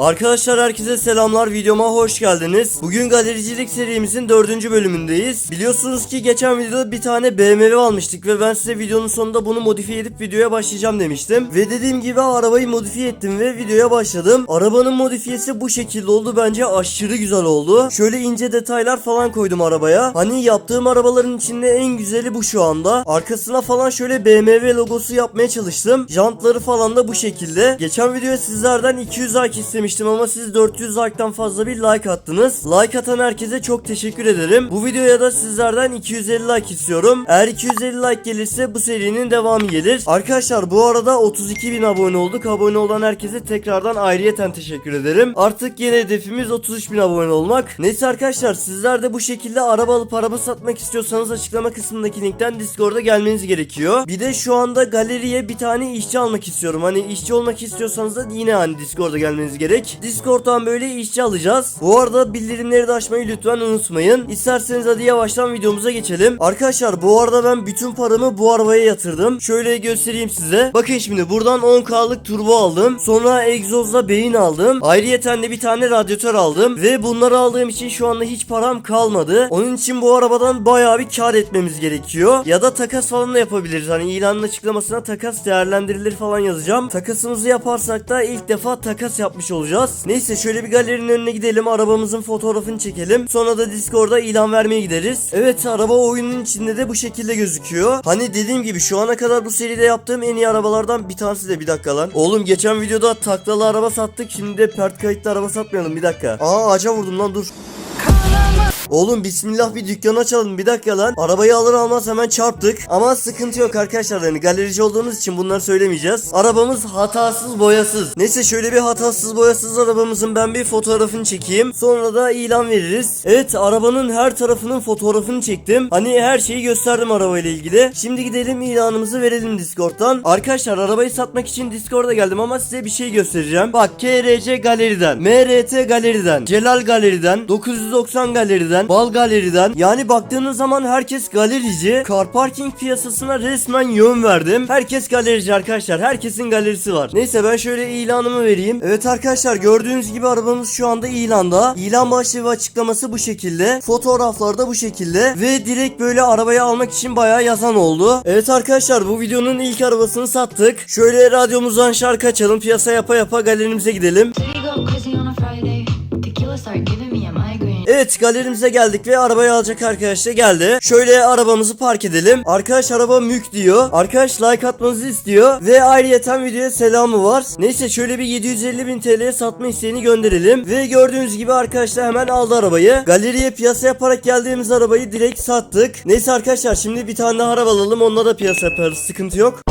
Arkadaşlar herkese selamlar videoma hoş geldiniz. Bugün galericilik serimizin dördüncü bölümündeyiz. Biliyorsunuz ki geçen videoda bir tane BMW almıştık ve ben size videonun sonunda bunu modifiye edip videoya başlayacağım demiştim. Ve dediğim gibi arabayı modifiye ettim ve videoya başladım. Arabanın modifiyesi bu şekilde oldu bence aşırı güzel oldu. Şöyle ince detaylar falan koydum arabaya. Hani yaptığım arabaların içinde en güzeli bu şu anda. Arkasına falan şöyle BMW logosu yapmaya çalıştım. Jantları falan da bu şekilde. Geçen videoya sizlerden 200 like istemiştim ama siz 400 like'tan fazla bir like attınız. Like atan herkese çok teşekkür ederim. Bu videoya da sizlerden 250 like istiyorum. Eğer 250 like gelirse bu serinin devamı gelir. Arkadaşlar bu arada 32 bin abone olduk. Abone olan herkese tekrardan ayrıyeten teşekkür ederim. Artık yeni hedefimiz 33 bin abone olmak. Neyse arkadaşlar sizler de bu şekilde araba alıp araba satmak istiyorsanız açıklama kısmındaki linkten Discord'a gelmeniz gerekiyor. Bir de şu anda galeriye bir tane işçi almak istiyorum. Hani işçi olmak istiyorsanız da yine hani Discord'a gelmeniz gerek. Discord'dan böyle işçi alacağız. Bu arada bildirimleri de açmayı lütfen unutmayın. İsterseniz hadi yavaştan videomuza geçelim. Arkadaşlar bu arada ben bütün paramı bu arabaya yatırdım. Şöyle göstereyim size. Bakın şimdi buradan 10K'lık turbo aldım. Sonra egzozla beyin aldım. Ayrıyeten de bir tane radyatör aldım. Ve bunları aldığım için şu anda hiç param kalmadı. Onun için bu arabadan bayağı bir kar etmemiz gerekiyor. Ya da takas falan da yapabiliriz. Hani ilanın açıklamasına takas değerlendirilir falan yazacağım. Takasımızı yaparsak da ilk defa takas yapmış olacağız. Neyse şöyle bir galerinin önüne gidelim. Arabamızın fotoğrafını çekelim. Sonra da Discord'da ilan vermeye gideriz. Evet araba oyunun içinde de bu şekilde gözüküyor. Hani dediğim gibi şu ana kadar bu seride yaptığım en iyi arabalardan bir tanesi de bir dakika lan. Oğlum geçen videoda taklalı araba sattık. Şimdi de pert kayıtlı araba satmayalım bir dakika. Aa ağaca vurdum lan dur. Oğlum bismillah bir dükkan açalım bir dakika lan. Arabayı alır almaz hemen çarptık. Ama sıkıntı yok arkadaşlar yani galerici olduğumuz için bunları söylemeyeceğiz. Arabamız hatasız boyasız. Neyse şöyle bir hatasız boyasız arabamızın ben bir fotoğrafını çekeyim. Sonra da ilan veririz. Evet arabanın her tarafının fotoğrafını çektim. Hani her şeyi gösterdim arabayla ilgili. Şimdi gidelim ilanımızı verelim Discord'dan. Arkadaşlar arabayı satmak için Discord'a geldim ama size bir şey göstereceğim. Bak KRC galeriden, MRT galeriden, Celal galeriden, 990 galeriden, Bal galeriden. Yani baktığınız zaman herkes galerici. Car parking piyasasına resmen yön verdim. Herkes galerici arkadaşlar. Herkesin galerisi var. Neyse ben şöyle ilanımı vereyim. Evet arkadaşlar gördüğünüz gibi arabamız şu anda ilanda. İlan başlığı ve açıklaması bu şekilde. Fotoğraflar da bu şekilde. Ve direkt böyle arabayı almak için bayağı yazan oldu. Evet arkadaşlar bu videonun ilk arabasını sattık. Şöyle radyomuzdan şarkı açalım. Piyasa yapa yapa galerimize gidelim. So you go Evet galerimize geldik ve arabayı alacak arkadaş da geldi. Şöyle arabamızı park edelim. Arkadaş araba mülk diyor. Arkadaş like atmanızı istiyor. Ve ayrıyeten videoya selamı var. Neyse şöyle bir 750 bin TL'ye satma isteğini gönderelim. Ve gördüğünüz gibi arkadaşlar hemen aldı arabayı. Galeriye piyasa yaparak geldiğimiz arabayı direkt sattık. Neyse arkadaşlar şimdi bir tane daha araba alalım. Onunla da piyasa yaparız. Sıkıntı yok.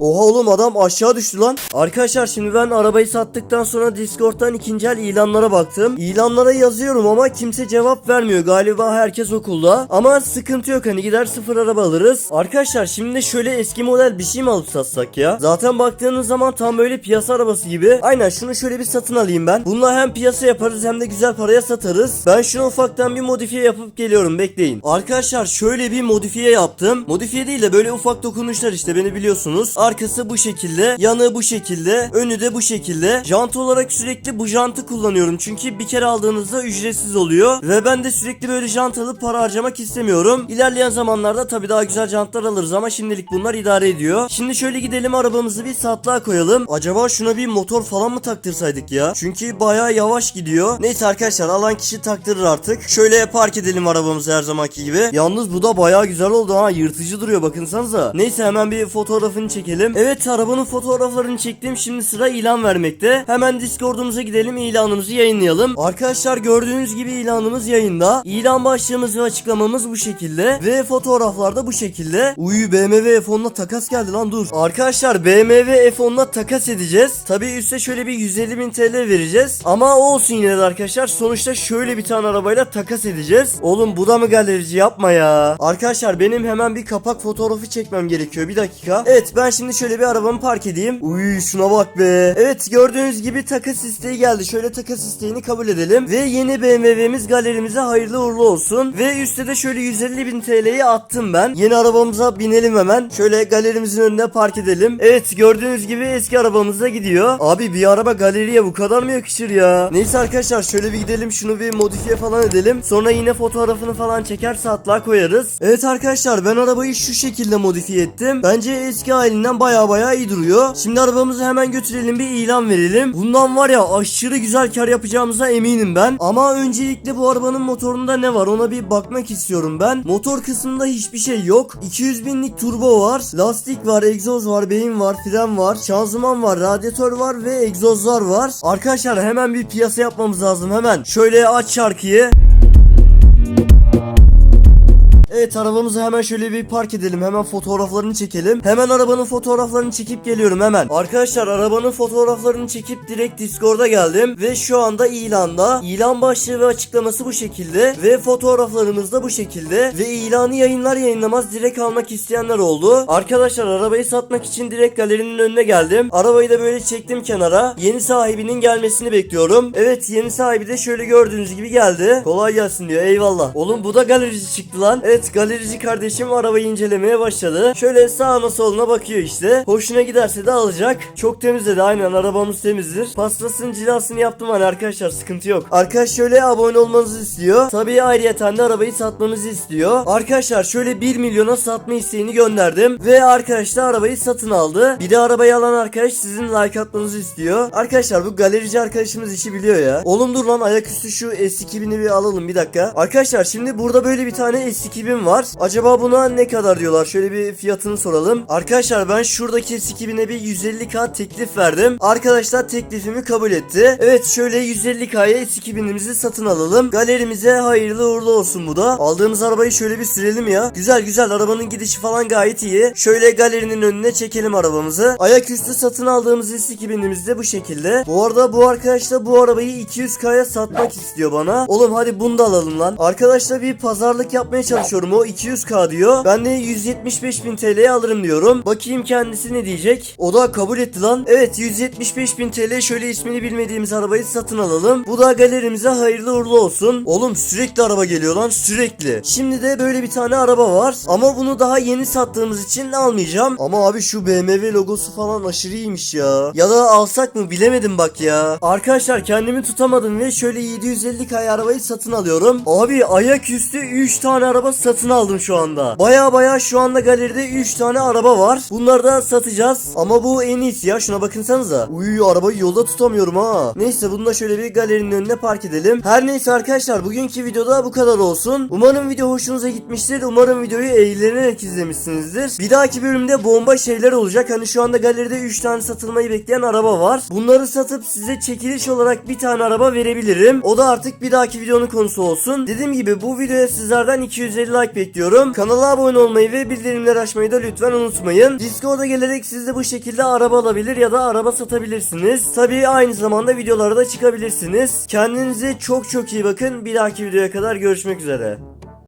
Oha oğlum adam aşağı düştü lan. Arkadaşlar şimdi ben arabayı sattıktan sonra Discord'dan ikinci el ilanlara baktım. İlanlara yazıyorum ama kimse cevap vermiyor. Galiba herkes okulda. Ama sıkıntı yok hani gider sıfır araba alırız. Arkadaşlar şimdi şöyle eski model bir şey mi alıp satsak ya? Zaten baktığınız zaman tam böyle piyasa arabası gibi. Aynen şunu şöyle bir satın alayım ben. Bununla hem piyasa yaparız hem de güzel paraya satarız. Ben şunu ufaktan bir modifiye yapıp geliyorum bekleyin. Arkadaşlar şöyle bir modifiye yaptım. Modifiye değil de böyle ufak dokunuşlar işte beni biliyorsunuz. Arkası bu şekilde, yanı bu şekilde, önü de bu şekilde. Jant olarak sürekli bu jantı kullanıyorum. Çünkü bir kere aldığınızda ücretsiz oluyor. Ve ben de sürekli böyle jant alıp para harcamak istemiyorum. İlerleyen zamanlarda tabii daha güzel jantlar alırız ama şimdilik bunlar idare ediyor. Şimdi şöyle gidelim arabamızı bir satlığa koyalım. Acaba şuna bir motor falan mı taktırsaydık ya? Çünkü bayağı yavaş gidiyor. Neyse arkadaşlar alan kişi taktırır artık. Şöyle park edelim arabamızı her zamanki gibi. Yalnız bu da bayağı güzel oldu ha. Yırtıcı duruyor bakınsanıza. Neyse hemen bir fotoğrafını çekelim. Evet arabanın fotoğraflarını çektim. Şimdi sıra ilan vermekte. Hemen Discord'umuza gidelim ilanımızı yayınlayalım. Arkadaşlar gördüğünüz gibi ilanımız yayında. İlan başlığımız ve açıklamamız bu şekilde. Ve fotoğraflar da bu şekilde. Uyu BMW F10'la takas geldi lan dur. Arkadaşlar BMW F10'la takas edeceğiz. Tabi üste şöyle bir 150 bin TL vereceğiz. Ama olsun yine de arkadaşlar. Sonuçta şöyle bir tane arabayla takas edeceğiz. Oğlum bu da mı galerici yapma ya. Arkadaşlar benim hemen bir kapak fotoğrafı çekmem gerekiyor. Bir dakika. Evet ben şimdi şimdi şöyle bir arabamı park edeyim. Uy şuna bak be. Evet gördüğünüz gibi takas isteği geldi. Şöyle takas isteğini kabul edelim. Ve yeni BMW'miz galerimize hayırlı uğurlu olsun. Ve üstte de şöyle 150 bin TL'yi attım ben. Yeni arabamıza binelim hemen. Şöyle galerimizin önüne park edelim. Evet gördüğünüz gibi eski arabamıza gidiyor. Abi bir araba galeriye bu kadar mı yakışır ya? Neyse arkadaşlar şöyle bir gidelim şunu bir modifiye falan edelim. Sonra yine fotoğrafını falan çeker saatler koyarız. Evet arkadaşlar ben arabayı şu şekilde modifiye ettim. Bence eski halinden baya baya iyi duruyor. Şimdi arabamızı hemen götürelim bir ilan verelim. Bundan var ya aşırı güzel kar yapacağımıza eminim ben. Ama öncelikle bu arabanın motorunda ne var ona bir bakmak istiyorum ben. Motor kısmında hiçbir şey yok. 200 binlik turbo var. Lastik var, egzoz var, beyin var, fren var, şanzıman var, radyatör var ve egzozlar var. Arkadaşlar hemen bir piyasa yapmamız lazım hemen. Şöyle aç şarkıyı. Evet arabamızı hemen şöyle bir park edelim. Hemen fotoğraflarını çekelim. Hemen arabanın fotoğraflarını çekip geliyorum hemen. Arkadaşlar arabanın fotoğraflarını çekip direkt Discord'a geldim. Ve şu anda ilanda. İlan başlığı ve açıklaması bu şekilde. Ve fotoğraflarımız da bu şekilde. Ve ilanı yayınlar yayınlamaz direkt almak isteyenler oldu. Arkadaşlar arabayı satmak için direkt galerinin önüne geldim. Arabayı da böyle çektim kenara. Yeni sahibinin gelmesini bekliyorum. Evet yeni sahibi de şöyle gördüğünüz gibi geldi. Kolay gelsin diyor eyvallah. Oğlum bu da galerici çıktı lan. Evet galerici kardeşim arabayı incelemeye başladı. Şöyle sağına soluna bakıyor işte. Hoşuna giderse de alacak. Çok temiz dedi aynen arabamız temizdir. Pastasının cilasını yaptım hani arkadaşlar sıkıntı yok. Arkadaş şöyle abone olmanızı istiyor. Tabii ayrıyeten de arabayı satmanızı istiyor. Arkadaşlar şöyle 1 milyona satma isteğini gönderdim. Ve arkadaş da arabayı satın aldı. Bir de arabayı alan arkadaş sizin like atmanızı istiyor. Arkadaşlar bu galerici arkadaşımız işi biliyor ya. Oğlum dur lan ayaküstü şu S2000'i bir alalım bir dakika. Arkadaşlar şimdi burada böyle bir tane S2000 var. Acaba buna ne kadar diyorlar? Şöyle bir fiyatını soralım. Arkadaşlar ben şuradaki S2000'e bir 150k teklif verdim. Arkadaşlar teklifimi kabul etti. Evet şöyle 150k'ya S2000'imizi satın alalım. Galerimize hayırlı uğurlu olsun bu da. Aldığımız arabayı şöyle bir sürelim ya. Güzel güzel arabanın gidişi falan gayet iyi. Şöyle galerinin önüne çekelim arabamızı. Ayaküstü satın aldığımız S2000'imiz de bu şekilde. Bu arada bu arkadaş da bu arabayı 200k'ya satmak istiyor bana. Oğlum hadi bunu da alalım lan. Arkadaşlar bir pazarlık yapmaya çalışıyorum. O 200k diyor. Ben de 175 bin TL'ye alırım diyorum. Bakayım kendisi ne diyecek. O da kabul etti lan. Evet 175 bin TL şöyle ismini bilmediğimiz arabayı satın alalım. Bu da galerimize hayırlı uğurlu olsun. Oğlum sürekli araba geliyor lan sürekli. Şimdi de böyle bir tane araba var. Ama bunu daha yeni sattığımız için almayacağım. Ama abi şu BMW logosu falan aşırı iyiymiş ya. Ya da alsak mı bilemedim bak ya. Arkadaşlar kendimi tutamadım ve şöyle 750 kay arabayı satın alıyorum. Abi ayaküstü 3 tane araba satın aldım şu anda. Baya baya şu anda galeride 3 tane araba var. Bunları da satacağız. Ama bu en iyisi ya şuna bakınsanıza. Uy arabayı yolda tutamıyorum ha. Neyse bunu da şöyle bir galerinin önüne park edelim. Her neyse arkadaşlar bugünkü videoda bu kadar olsun. Umarım video hoşunuza gitmiştir. Umarım videoyu eğlenerek izlemişsinizdir. Bir dahaki bölümde bomba şeyler olacak. Hani şu anda galeride 3 tane satılmayı bekleyen araba var. Bunları satıp size çekiliş olarak bir tane araba verebilirim. O da artık bir dahaki videonun konusu olsun. Dediğim gibi bu videoya sizlerden 250 like bekliyorum. Kanala abone olmayı ve bildirimleri açmayı da lütfen unutmayın. Discord'a gelerek siz de bu şekilde araba alabilir ya da araba satabilirsiniz. Tabii aynı zamanda videolara da çıkabilirsiniz. Kendinize çok çok iyi bakın. Bir dahaki videoya kadar görüşmek üzere.